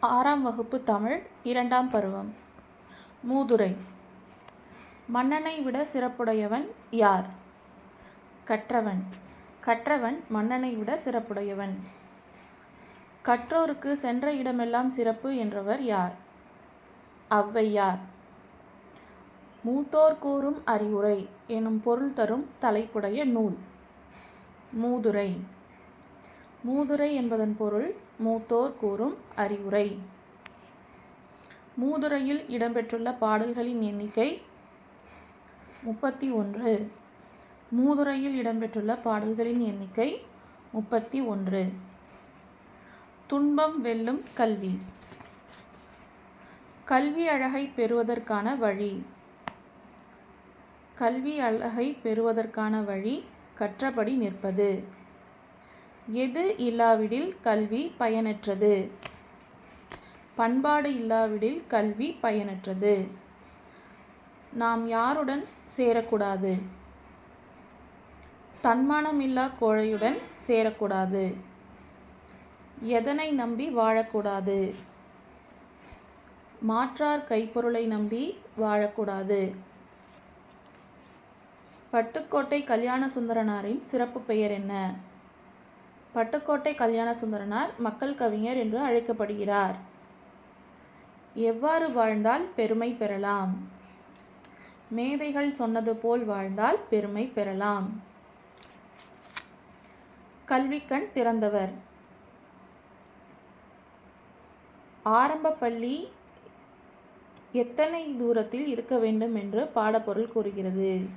ஆறாம் வகுப்பு தமிழ் இரண்டாம் பருவம். மூதுரை. மன்னனை விட சிறப்புடையவன் யார்? கற்றவன். கற்றவன் மன்னனை விட சிறப்புடையவன். கற்றோருக்கு சென்ற இடமெல்லாம் சிறப்பு என்றவர் யார்? ஔவையார். மூத்தோர் கூறும் அறிவுரை எனும் பொருள் தரும் தலைப்புடைய நூல். மூதுரை. மூதுரை என்பதன் பொருள் மூத்தோர் கூறும் அறிவுரை. மூதுரையில் இடம்பெற்றுள்ள பாடல்களின் எண்ணிக்கை முப்பத்தி ஒன்று. மூதுரையில் இடம்பெற்றுள்ள பாடல்களின் எண்ணிக்கை முப்பத்தி ஒன்று. துன்பம் வெல்லும் கல்வி. கல்வி அழகை பெறுவதற்கான வழி. கல்வி அழகை பெறுவதற்கான வழி கற்றபடி நிற்பது. எது இல்லாவிடில் கல்வி பயனற்றது? பண்பாடு இல்லாவிடில் கல்வி பயனற்றது. நாம் யாருடன் சேரக்கூடாது? தன்மானமில்லா கோழையுடன் சேரக்கூடாது. எதனை நம்பி வாழக்கூடாது? மாற்றார் கைப்பொருளை நம்பி வாழக்கூடாது. பட்டுக்கோட்டை கல்யாண சுந்தரனாரின் சிறப்பு பெயர் என்ன? பட்டுக்கோட்டை கல்யாண சுந்தரனார் மக்கள் கவிஞர் என்று அழைக்கப்படுகிறார். எவ்வாறு வாழ்ந்தால் பெருமை பெறலாம்? மேதைகள் சொன்னது போல் வாழ்ந்தால் பெருமை பெறலாம். கல்விக்கண் திறந்தவர். ஆரம்ப பள்ளி எத்தனை தூரத்தில் இருக்க வேண்டும் என்று பாடப்பொருள் கூறுகிறது.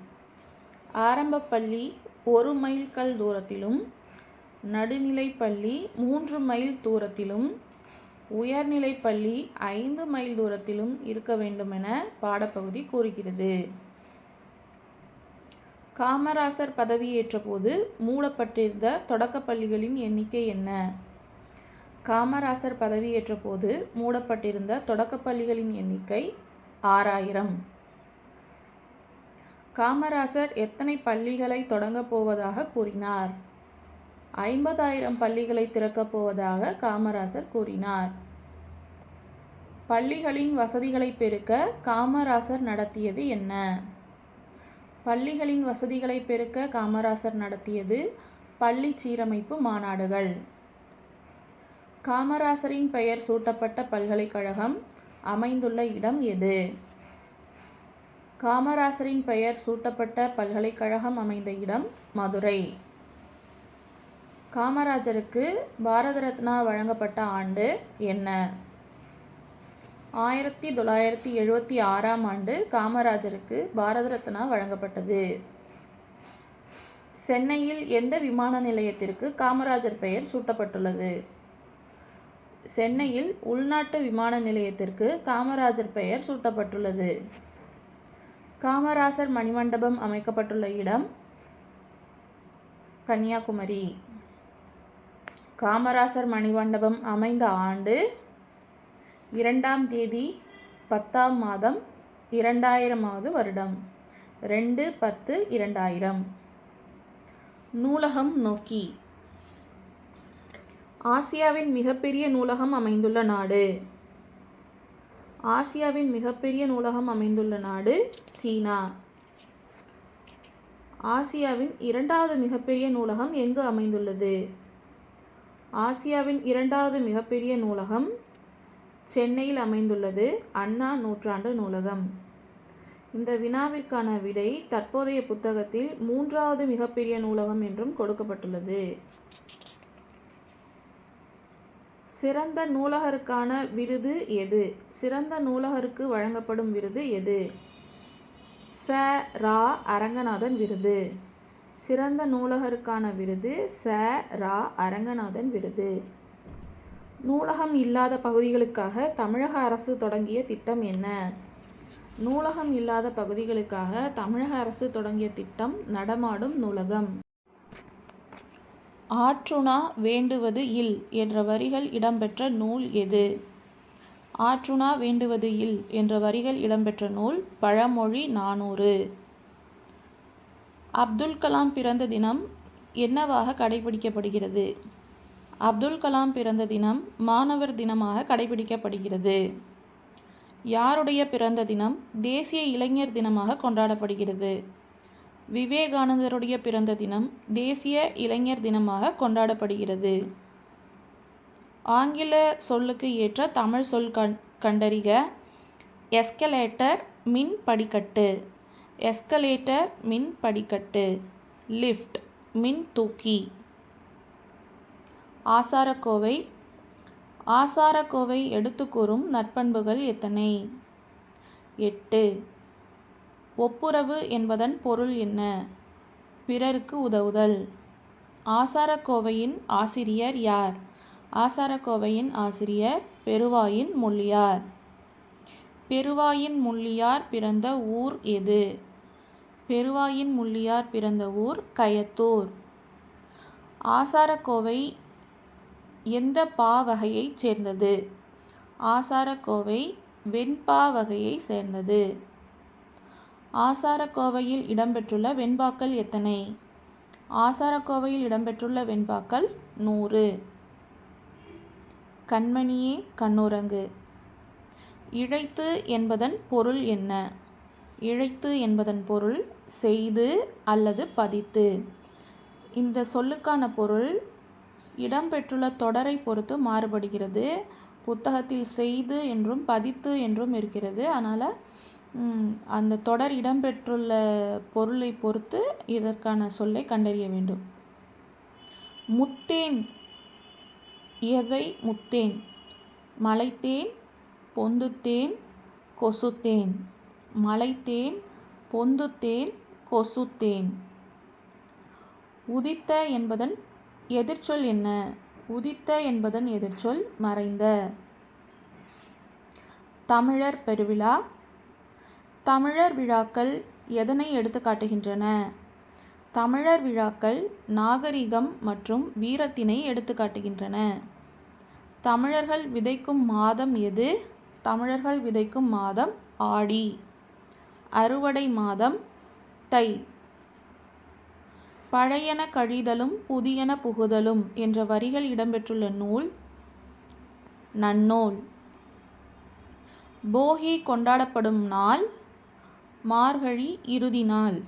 ஆரம்ப பள்ளி ஒரு மைல்கல் தூரத்திலும் நடுநிலைப்பள்ளி மூன்று மைல் தூரத்திலும் உயர்நிலைப் பள்ளி ஐந்து மைல் தூரத்திலும் இருக்க வேண்டுமென பாடப்பகுதி கூறுகிறது. காமராசர் பதவியேற்ற போது மூடப்பட்டிருந்த தொடக்கப் பள்ளிகளின் எண்ணிக்கை என்ன? காமராசர் பதவியேற்ற போது மூடப்பட்டிருந்த தொடக்கப் பள்ளிகளின் எண்ணிக்கை ஆறாயிரம். காமராசர் எத்தனை பள்ளிகளை தொடங்கப் போவதாக கூறினார்? ஐம்பதாயிரம் பள்ளிகளை திறக்கப் போவதாக காமராசர் கூறினார். பள்ளிகளின் வசதிகளை பெருக்க காமராசர் நடத்தியது என்ன? பள்ளிகளின் வசதிகளை பெருக்க காமராசர் நடத்தியது பள்ளி சீரமைப்பு மாநாடுகள். காமராசரின் பெயர் சூட்டப்பட்ட பல்கலைக்கழகம் அமைந்துள்ள இடம் எது? காமராசரின் பெயர் சூட்டப்பட்ட பல்கலைக்கழகம் அமைந்த இடம் மதுரை. காமராஜருக்கு பாரத ரத்னா வழங்கப்பட்ட ஆண்டு என்ன? ஆயிரத்தி தொள்ளாயிரத்தி எழுபத்தி ஆறாம் ஆண்டு காமராஜருக்கு பாரத ரத்னா வழங்கப்பட்டது. சென்னையில் எந்த விமான நிலையத்திற்கு காமராஜர் பெயர் சூட்டப்பட்டுள்ளது? சென்னையில் உள்நாட்டு விமான நிலையத்திற்கு காமராஜர் பெயர் சூட்டப்பட்டுள்ளது. காமராசர் மணிமண்டபம் அமைக்கப்பட்டுள்ள இடம் கன்னியாகுமரி. காமராசர் மணிமண்டபம் அமைந்த ஆண்டு இரண்டாம் தேதி பத்தாம் மாதம் இரண்டாயிரமாவது வருடம். ரெண்டு பத்து இரண்டாயிரம். நூலகம் நோக்கி. ஆசியாவின் மிகப்பெரிய நூலகம் அமைந்துள்ள நாடு. ஆசியாவின் மிகப்பெரிய நூலகம் அமைந்துள்ள நாடு சீனா. ஆசியாவின் இரண்டாவது மிகப்பெரிய நூலகம் எங்கு அமைந்துள்ளது? ஆசியாவின் இரண்டாவது மிகப்பெரிய நூலகம் சென்னையில் அமைந்துள்ளது. அண்ணா நூற்றாண்டு நூலகம். இந்த வினாவிற்கான விடை தற்போதைய புத்தகத்தில் மூன்றாவது மிகப்பெரிய நூலகம் என்றும் கொடுக்கப்பட்டுள்ளது. சிறந்த நூலகருக்கான விருது எது? சிறந்த நூலகருக்கு வழங்கப்படும் விருது எது? ச. ரா. அரங்கநாதன் விருது. சிறந்த நூலகருக்கான விருது ச. ரா. அரங்கநாதன் விருது. நூலகம் இல்லாத பகுதிகளுக்காக தமிழக அரசு தொடங்கிய திட்டம் என்ன? நூலகம் இல்லாத பகுதிகளுக்காக தமிழக அரசு தொடங்கிய திட்டம் நடமாடும் நூலகம். ஆற்றுணா வேண்டுவது இல் என்ற வரிகள் இடம்பெற்ற நூல் எது? ஆற்றுணா வேண்டுவது இல் என்ற வரிகள் இடம்பெற்ற நூல் பழமொழி நானூறு. அப்துல் கலாம் பிறந்த தினம் என்னவாக கடைபிடிக்கப்படுகிறது? அப்துல் கலாம் பிறந்த தினம் மாணவர் தினமாக கடைபிடிக்கப்படுகிறது. யாருடைய பிறந்த தினம்? தேசிய இளைஞர் தினமாக கொண்டாடப்படுகிறது. விவேகானந்தருடைய பிறந்த தினம் தேசிய இளைஞர் தினமாக கொண்டாடப்படுகிறது. ஆங்கில சொல்லுக்கு ஏற்ற தமிழ் சொல் கண் கண்டறிக. எஸ்கலேட்டர் மின் படிக்கட்டு. எஸ்கலேட்டர் மின் படிக்கட்டு. லிஃப்ட் மின் தூக்கி. ஆசாரக்கோவை. ஆசாரக்கோவை எடுத்து கூறும் நற்பண்புகள் எத்தனை? எட்டு. ஒப்புரவு என்பதன் பொருள் என்ன? பிறருக்கு உதவுதல். ஆசாரக்கோவையின் ஆசிரியர் யார்? ஆசாரக்கோவையின் ஆசிரியர் பெருவாயின் முள்ளியார். பெருவாயின் முள்ளியார் பிறந்த ஊர் எது? பெருவாயின் முள்ளியார் பிறந்த ஊர் கயத்தூர். ஆசாரக்கோவை எந்த பா வகையைச் சேர்ந்தது? ஆசாரக்கோவை வெண்பா வகையைச் சேர்ந்தது. ஆசாரக்கோவையில் இடம்பெற்றுள்ள வெண்பாக்கள் எத்தனை? ஆசாரக்கோவையில் இடம்பெற்றுள்ள வெண்பாக்கள் நூறு. கண்மணியே கண்ணுரங்கு. இழைத்து என்பதன் பொருள் என்ன? இழைத்து என்பதன் பொருள் செய்து அல்லது பதித்து. இந்த சொல்லுக்கான பொருள் இடம்பெற்றுள்ள தொடரை பொறுத்து மாறுபடுகிறது. புத்தகத்தில் செய்து என்றும் பதித்து என்றும் இருக்கிறது. அதனால் அந்த தொடர் இடம்பெற்றுள்ள பொருளை பொறுத்து இதற்கான சொல்லை கண்டறிய வேண்டும். முத்தேன். எதை முத்தேன்? மலைத்தேன் பொந்துத்தேன் கொசுத்தேன். மலைத்தேன் பொந்துத்தேன் கொசுத்தேன். உதித்த என்பதன் எதிர்ச்சொல் என்ன? உதித்த என்பதன் எதிர்ச்சொல் மறைந்த. தமிழர் பெருவிழா. தமிழர் விழாக்கள் எதனை எடுத்து காட்டுகின்றன தமிழர் விழாக்கள் நாகரிகம் மற்றும் வீரத்தினை எடுத்து காட்டுகின்றன தமிழர்கள் விதைக்கும் மாதம் எது? தமிழர்கள் விதைக்கும் மாதம் ஆடி. அறுவடை மாதம் தை. பழையன கழிதலும் புதியன புகுதலும் என்ற வரிகள் இடம்பெற்றுள்ள நூல் நன்னூல். போகி கொண்டாடப்படும் நாள் மார்கழி இறுதி நாள்.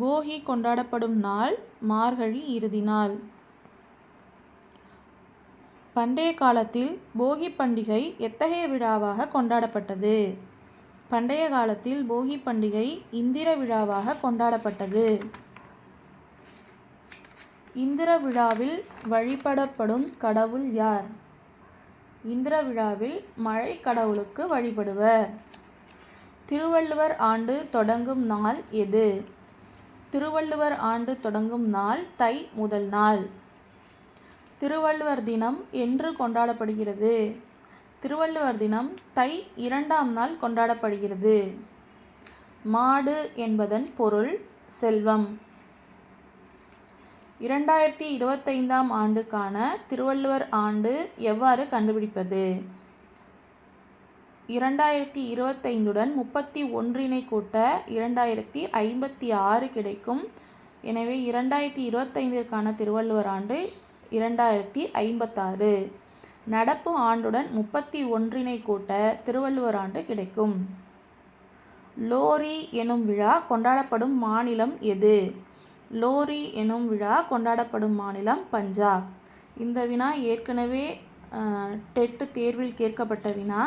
போகி கொண்டாடப்படும் நாள் மார்கழி இறுதி நாள். பண்டைய காலத்தில் போகி பண்டிகை எத்தகைய விழாவாக கொண்டாடப்பட்டது? பண்டைய காலத்தில் போகி பண்டிகை இந்திர விழாவாக கொண்டாடப்பட்டது. இந்திர விழாவில் வழிபடப்படும் கடவுள் யார்? இந்திர விழாவில் மழை கடவுளுக்கு வழிபடுவர். திருவள்ளுவர் ஆண்டு தொடங்கும் நாள் எது? திருவள்ளுவர் ஆண்டு தொடங்கும் நாள் தை முதல் நாள். திருவள்ளுவர் தினம் என்று கொண்டாடப்படுகிறது. திருவள்ளுவர் தினம் தை இரண்டாம் நாள் கொண்டாடப்படுகிறது. மாடு என்பதன் பொருள் செல்வம். இரண்டாயிரத்தி இருபத்தைந்தாம் ஆண்டுக்கான திருவள்ளுவர் ஆண்டு எவ்வாறு கண்டுபிடிப்பது? இரண்டாயிரத்தி இருபத்தைந்துடன் முப்பத்தி ஒன்றினை கூட்ட இரண்டாயிரத்தி ஐம்பத்தி ஆறு கிடைக்கும். எனவே இரண்டாயிரத்தி இருபத்தைந்திற்கான திருவள்ளுவர் ஆண்டு இரண்டாயிரத்தி ஐம்பத்தாறு நடப்பு ஆண்டுடன் முப்பத்தி ஒன்றினை கூட்ட திருவள்ளுவர் ஆண்டு கிடைக்கும். லோரி எனும் விழா கொண்டாடப்படும் மாநிலம் எது? லோரி எனும் விழா கொண்டாடப்படும் மாநிலம் பஞ்சாப். இந்த வினா ஏற்கனவே டெட்டு தேர்வில் கேட்கப்பட்ட வினா.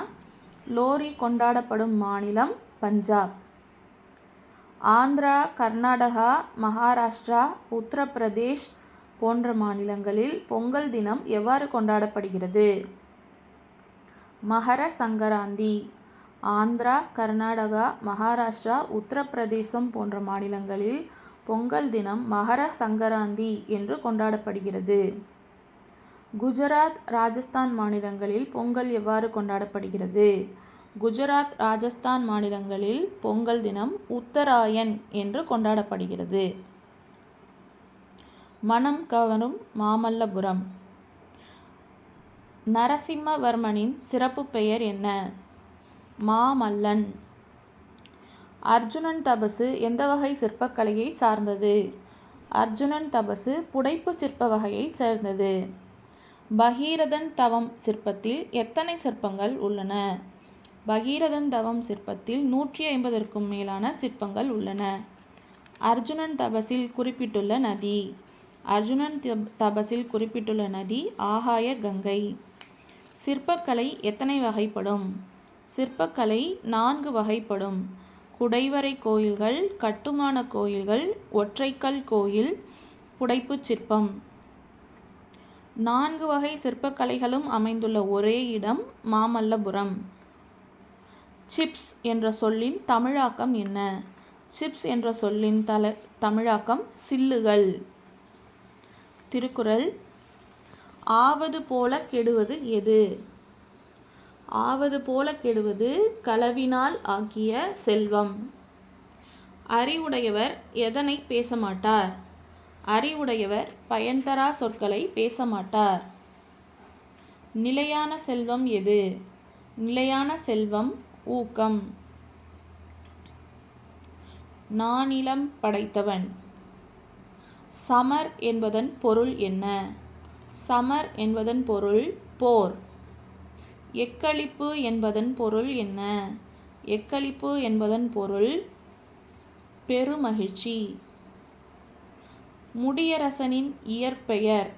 லோரி கொண்டாடப்படும் மாநிலம் பஞ்சாப். ஆந்திரா கர்நாடகா மகாராஷ்டிரா உத்தரப்பிரதேஷ் போன்ற மாநிலங்களில் பொங்கல் தினம் எவ்வாறு கொண்டாடப்படுகிறது? மகர சங்கராந்தி ஆந்திரா கர்நாடகா மகாராஷ்டிரா உத்தரப்பிரதேசம் போன்ற மாநிலங்களில் பொங்கல் தினம் மகர சங்கராந்தி என்று கொண்டாடப்படுகிறது. குஜராத் ராஜஸ்தான் மாநிலங்களில் பொங்கல் எவ்வாறு கொண்டாடப்படுகிறது? குஜராத் ராஜஸ்தான் மாநிலங்களில் பொங்கல் தினம் உத்தராயன் என்று கொண்டாடப்படுகிறது. மனம் கவரும் மாமல்லபுரம். நரசிம்மவர்மனின் சிறப்பு பெயர் என்ன? மாமல்லன். அர்ஜுனன் தபசு எந்த வகை சிற்பக்கலையை சார்ந்தது? அர்ஜுனன் தபசு புடைப்பு சிற்ப வகையை சேர்ந்தது. பகீரதன் தவம் சிற்பத்தில் எத்தனை சிற்பங்கள் உள்ளன? பகீரதன் தவம் சிற்பத்தில் நூற்றி ஐம்பதற்கும் மேலான சிற்பங்கள் உள்ளன. அர்ஜுனன் தபசில் குறிப்பிட்டுள்ள நதி. அர்ஜுனன் தபசில் குறிப்பிட்டுள்ள நதி ஆகாய கங்கை. சிற்பக்கலை எத்தனை வகைப்படும்? சிற்பக்கலை நான்கு வகைப்படும். குடைவரை கோயில்கள் கட்டுமான கோயில்கள் ஒற்றைக்கல் கோயில் புடைப்புச் சிற்பம். நான்கு வகை சிற்பக்கலைகளும் அமைந்துள்ள ஒரே இடம் மாமல்லபுரம். சிப்ஸ் என்ற சொல்லின் தமிழாக்கம் என்ன? சிப்ஸ் என்ற சொல்லின் தல தமிழாக்கம் சில்லுகள். திருக்குறள் ஆவது போல கெடுவது எது? ஆவது போல கெடுவது களவினால் ஆக்கிய செல்வம். அறிவுடையவர் எதனை பேசமாட்டார்? அறிவுடையவர் பயன்தரா சொற்களை பேசமாட்டார். நிலையான செல்வம் எது? நிலையான செல்வம் ஊக்கம். நானிலம் படைத்தவன். சமர் என்பதன் பொருள் என்ன? சமர் என்பதன் பொருள் போர். எக்களிப்பு என்பதன் பொருள் என்ன? எக்களிப்பு என்பதன் பொருள் பெருமகிழ்ச்சி. முடியரசனின் இயற்பெயர்.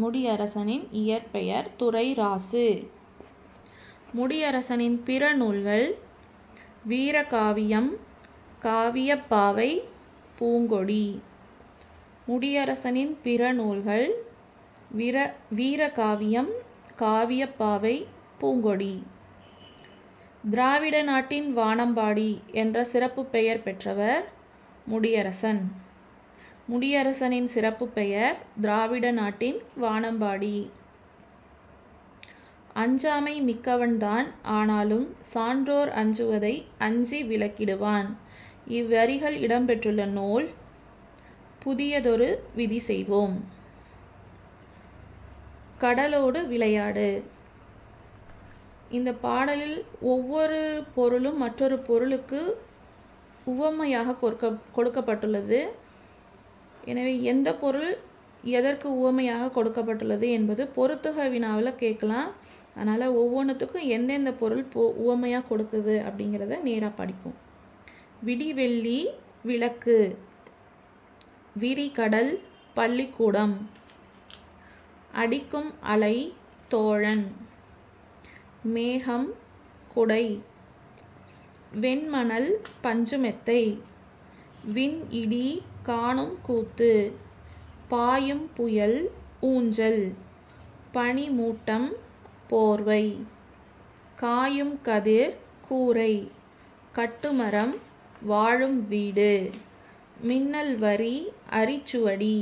முடியரசனின் இயற்பெயர் துரைராசு முடியரசனின் பிற நூல்கள் வீரகாவியம் காவியப்பாவை பூங்கொடி. முடியரசனின் பிற நூல்கள் வீர வீரகாவியம் காவியப்பாவை பூங்கொடி. திராவிட நாட்டின் வானம்பாடி என்ற சிறப்பு பெயர் பெற்றவர் முடியரசன். முடியரசனின் சிறப்பு பெயர் திராவிட நாட்டின் வானம்பாடி. அஞ்சாமை மிக்கவன்தான் ஆனாலும் சான்றோர் அஞ்சுவதை அஞ்சி விலக்கிடுவான் இவ்வரிகள் இடம்பெற்றுள்ள நூல் புதியதொரு விதி செய்வோம். கடலோடு விளையாடு. இந்த பாடலில் ஒவ்வொரு பொருளும் மற்றொரு பொருளுக்கு உவமையாக கொடுக்க கொடுக்கப்பட்டுள்ளது. எனவே எந்த பொருள் எதற்கு உவமையாக கொடுக்கப்பட்டுள்ளது என்பது பொறுத்துக வினாவில் கேட்கலாம். அதனால் ஒவ்வொன்றுத்துக்கும் எந்தெந்த பொருள் பொ உவமையாக கொடுக்குது அப்படிங்கிறத நேராக படிப்போம். விடிவெள்ளி விளக்கு. விரிகடல் பள்ளிக்கூடம். அடிக்கும் அலை தோழன். மேகம் குடை. வெண்மணல் பஞ்சுமெத்தை. விண் இடி காணும் கூத்து. பாயும் புயல் ஊஞ்சல். பனிமூட்டம் போர்வை. காயும் கதிர் கூரை. கட்டுமரம் வாழும் வீடு. மின்னல் வரி அரிச்சுவடி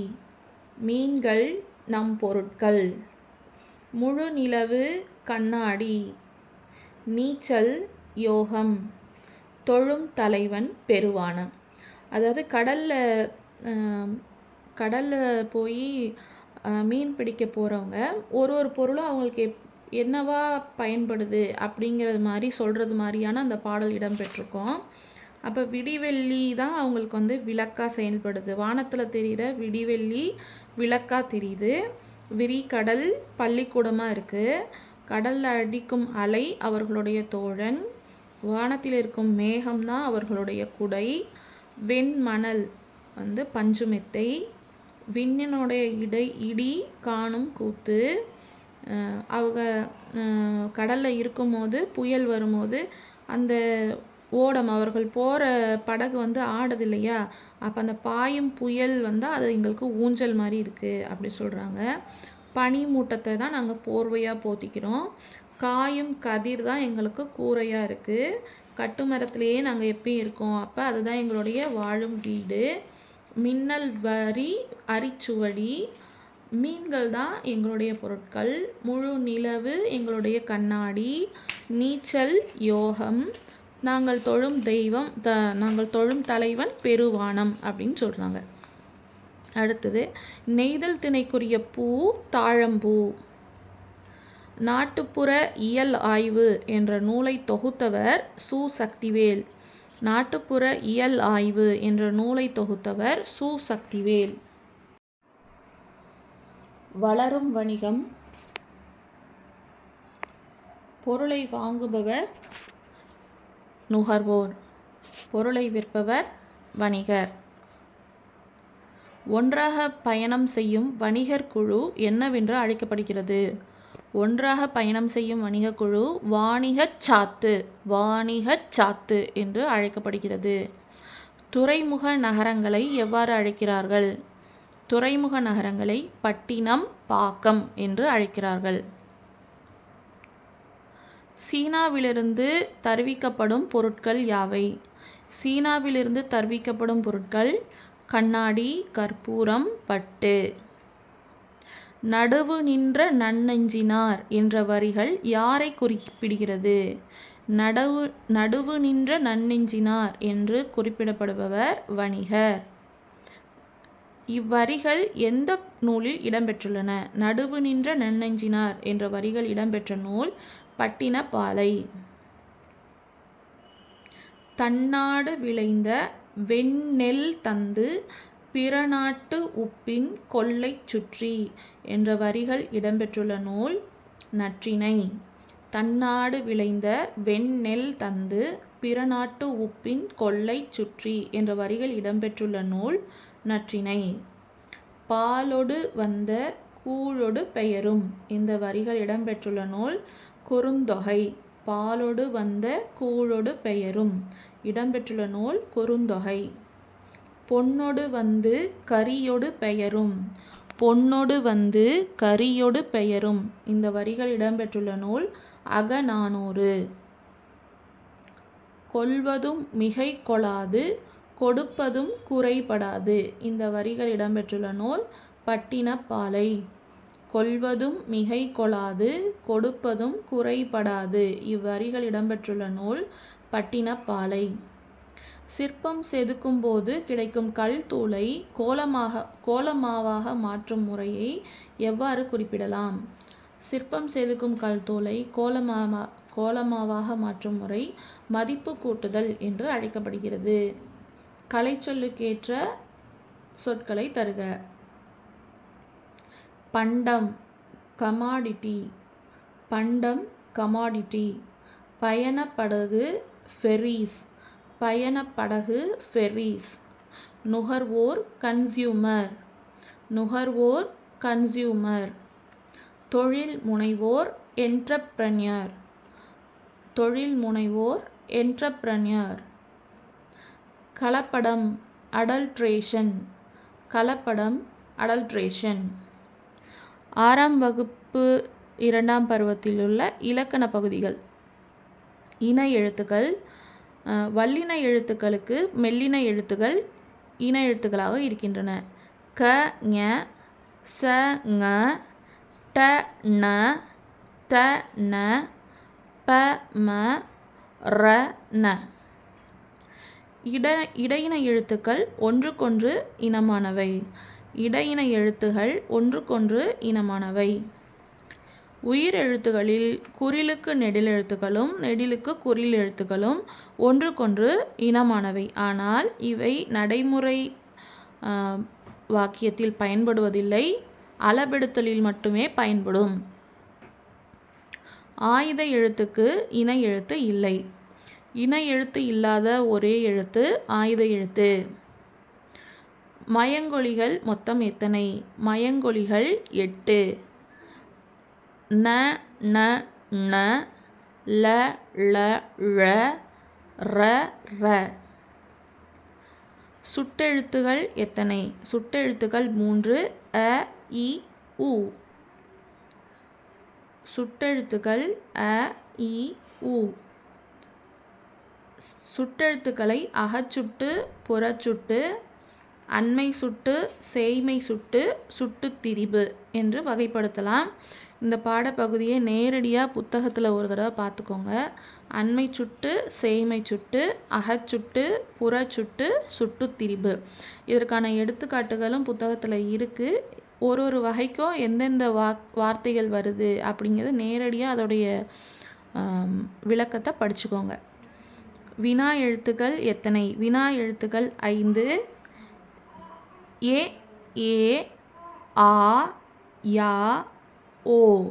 மீன்கள் நம் பொருட்கள். முழு நிலவு கண்ணாடி நீச்சல் யோகம் தொழும் தலைவன் பெருவானம் அதாவது கடலில் கடலில் போய் மீன் பிடிக்க போகிறவங்க ஒரு ஒரு பொருளும் அவங்களுக்கு எப் என்னவா பயன்படுது அப்படிங்கிறது மாதிரி சொல்கிறது மாதிரியான அந்த பாடல் இடம்பெற்றிருக்கும் அப்போ விடிவெள்ளி தான் அவங்களுக்கு வந்து விளக்காக செயல்படுது. வானத்தில் தெரிகிற விடிவெள்ளி விளக்காக தெரியுது. விரி கடல் பள்ளிக்கூடமாக இருக்குது கடலில் அடிக்கும் அலை அவர்களுடைய தோழன். வானத்தில் இருக்கும் மேகம்தான் அவர்களுடைய குடை. வெண்மணல் வந்து பஞ்சுமெத்தை. விண்ணினுடைய இடை இடி காணும் கூத்து. அவங்க கடலில் இருக்கும்போது புயல் வரும்போது அந்த ஓடம். அவர்கள் போகிற படகு வந்து ஆடுது இல்லையா அப்போ அந்த பாயும் புயல் வந்து அது எங்களுக்கு ஊஞ்சல் மாதிரி இருக்குது அப்படி சொல்கிறாங்க பனி மூட்டத்தை தான் நாங்கள் போர்வையாக போத்திக்கிறோம். காயும் கதிர் தான் எங்களுக்கு கூரையாக இருக்குது கட்டுமரத்துலேயே நாங்கள் எப்பயும் இருக்கோம். அப்போ அதுதான் எங்களுடைய வாழும் வீடு. மின்னல் வரி அரிச்சுவடி மீன்கள் தான் எங்களுடைய பொருட்கள். முழு நிலவு எங்களுடைய கண்ணாடி. நீச்சல் யோகம். நாங்கள் தொழும் தெய்வம் த நாங்கள் தொழும் தலைவன் பெருவானம் அப்படின்னு சொல்கிறாங்க அடுத்தது நெய்தல் திணைக்குரிய பூ தாழம்பூ. நாட்டுப்புற இயல் ஆய்வு என்ற நூலை தொகுத்தவர் சு. சக்திவேல். நாட்டுப்புற இயல் ஆய்வு என்ற நூலை தொகுத்தவர் சு. சக்திவேல். வளரும் வணிகம். பொருளை வாங்குபவர் நுகர்வோர் பொருளை விற்பவர் வணிகர். ஒன்றாக பயணம் செய்யும் வணிகர் குழு என்னவென்று அழைக்கப்படுகிறது? ஒன்றாக பயணம் செய்யும் வணிகக் குழு வாணிகச் சாத்து வாணிகச் சாத்து என்று அழைக்கப்படுகிறது. துறைமுக நகரங்களை எவ்வாறு அழைக்கிறார்கள்? துறைமுக நகரங்களை பட்டினம் பாக்கம் என்று அழைக்கிறார்கள். சீனாவிலிருந்து தருவிக்கப்படும் பொருட்கள் யாவை? சீனாவிலிருந்து தருவிக்கப்படும் பொருட்கள் கண்ணாடி கற்பூரம் பட்டு. நடுவு நின்ற நன்னெஞ்சினார் என்ற வரிகள் யாரை குறிப்பிடுகிறது? நடவு நடுவு நின்ற நன்னெஞ்சினார் என்று குறிப்பிடப்படுபவர் வணிகர். இவ்வரிகள் எந்த நூலில் இடம்பெற்றுள்ளன? நடுவு நின்ற நன்னெஞ்சினார் என்ற வரிகள் இடம்பெற்ற நூல் பட்டினப்பாலை. தன்னாடு விளைந்த வெண்ணெல் தந்து பிறநாட்டு உப்பின் கொள்ளைச் சுற்றி என்ற வரிகள் இடம்பெற்றுள்ள நூல் நற்றிணை. தன்னாடு விளைந்த வெண்ணெல் தந்து பிறநாட்டு உப்பின் கொள்ளைச் சுற்றி என்ற வரிகள் இடம்பெற்றுள்ள நூல் நற்றிணை. பாலொடு வந்த கூழொடு பெயரும் இந்த வரிகள் இடம்பெற்றுள்ள நூல் குறுந்தொகை பாலொடு வந்த கூழொடு பெயரும். இடம்பெற்றுள்ள நூல் குறுந்தொகை. பொன்னொடு வந்து கரியொடு பெயரும். பொன்னொடு வந்து கரியொடு பெயரும். இந்த வரிகள் இடம்பெற்றுள்ள நூல் அகநானூறு. கொள்வதும் மிகை கொளாது கொடுப்பதும் குறைபடாது. இந்த வரிகள் இடம்பெற்றுள்ள நூல் பட்டினப்பாலை. கொள்வதும் மிகை கொளாது கொடுப்பதும் குறைபடாது. இவ்வரிகள் இடம்பெற்றுள்ள நூல் பட்டினப்பாலை. சிற்பம் செதுக்கும் போது கிடைக்கும் கல் தூளை கோலமாக கோலமாவாக மாற்றும் முறையை எவ்வாறு குறிப்பிடலாம்? சிற்பம் செதுக்கும் கல் தூளை கோலமாவா கோலமாவாக மாற்றும் முறை மதிப்பு கூட்டுதல் என்று அழைக்கப்படுகிறது. கலைச்சொல்லுக்கேற்ற சொற்களை தருக. பண்டம் கமாடிட்டி பண்டம் கமாடிட்டி பயணப்படகு ஃபெரீஸ் பயணப்படகு ஃபெரீஸ் நுகர்வோர் கன்சியூமர் நுகர்வோர் கன்சியூமர் தொழில் முனைவோர் என்ட்ரப்ரனியர் தொழில் முனைவோர் என்ட்ரப்ரனியர் கலப்படம் அடல்ட்ரேஷன் கலப்படம் அடல்ட்ரேஷன் ஆறாம் வகுப்பு இரண்டாம் பருவத்தில் உள்ள இலக்கண பகுதிகள். இன எழுத்துக்கள் வல்லின எழுத்துக்களுக்கு மெல்லின எழுத்துக்கள் இன எழுத்துக்களாக இருக்கின்றன. க ஞ ச ங ட ந த ந ப ம ர ந. இட இடையின எழுத்துக்கள் ஒன்றுக்கொன்று இனமானவை. இடையின எழுத்துகள் ஒன்றுக்கொன்று இனமானவை. உயிர் எழுத்துகளில் குறிலுக்கு நெடில் எழுத்துக்களும் நெடிலுக்கு குறில் எழுத்துக்களும் ஒன்றுக்கொன்று இனமானவை. ஆனால் இவை நடைமுறை வாக்கியத்தில் பயன்படுவதில்லை. அளபெடுத்தலில் மட்டுமே பயன்படும். ஆயுத எழுத்துக்கு இணை எழுத்து இல்லை. இணை எழுத்து இல்லாத ஒரே எழுத்து ஆயுத எழுத்து. மயங்கொலிகள் மொத்தம் எத்தனை? மயங்கொலிகள் எட்டு. ந ந ந ல ள ழ ர ர சுட்டெழுத்துகள் எத்தனை? சுட்டெழுத்துகள் மூன்று அ இ உ. சுட்டெழுத்துகள் அ இ உ. சுட்டெழுத்துக்களை அகச்சுட்டு புறச்சுட்டு அண்மை சுட்டு சேய்மை சுட்டு சுட்டுத் திரிபு என்று வகைப்படுத்தலாம். இந்த பாடப்பகுதியை நேரடியாக புத்தகத்தில் ஒரு தடவை பார்த்துக்கோங்க அண்மை சுட்டு சேய்மை சுட்டு அகச்சுட்டு புறச்சுட்டு சுட்டுத் திரிபு. இதற்கான எடுத்துக்காட்டுகளும் புத்தகத்தில் இருக்குது ஒரு ஒரு வகைக்கும் எந்தெந்த வா வார்த்தைகள் வருது அப்படிங்கிறது நேரடியாக அதோடைய விளக்கத்தை படிச்சுக்கோங்க. வினா எழுத்துக்கள் எத்தனை? வினா எழுத்துக்கள் ஐந்து ஏ ஏ ஆ யா ஓ.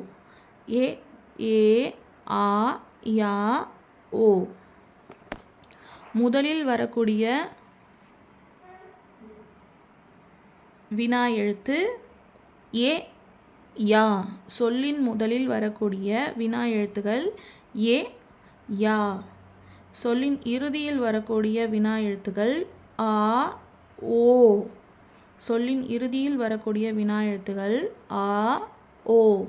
ஏ ஏ ஆ யா ஓ. முதலில் வரக்கூடிய வினா எழுத்து ஏ யா. சொல்லின் முதலில் வரக்கூடிய வினா எழுத்துகள் ஏ யா. சொல்லின் இறுதியில் வரக்கூடிய வினா எழுத்துகள் ஆ ஓ. சொல்லின் இறுதியில் வரக்கூடிய வினா எழுத்துகள் ஆ ஓ.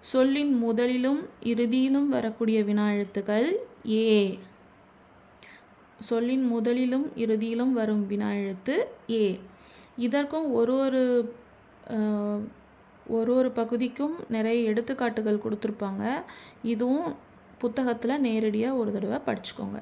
சொல்லின் முதலிலும் இறுதியிலும் வரக்கூடிய வினா எழுத்துக்கள் ஏ. சொல்லின் முதலிலும் இறுதியிலும் வரும் வினா எழுத்து ஏ. இதற்கும் ஒரு ஒரு ஒரு ஒரு பகுதிக்கும் நிறைய எடுத்துக்காட்டுகள் கொடுத்துருப்பாங்க. இதுவும் புத்தகத்தில் நேரடியாக ஒரு தடவை படிச்சுக்கோங்க.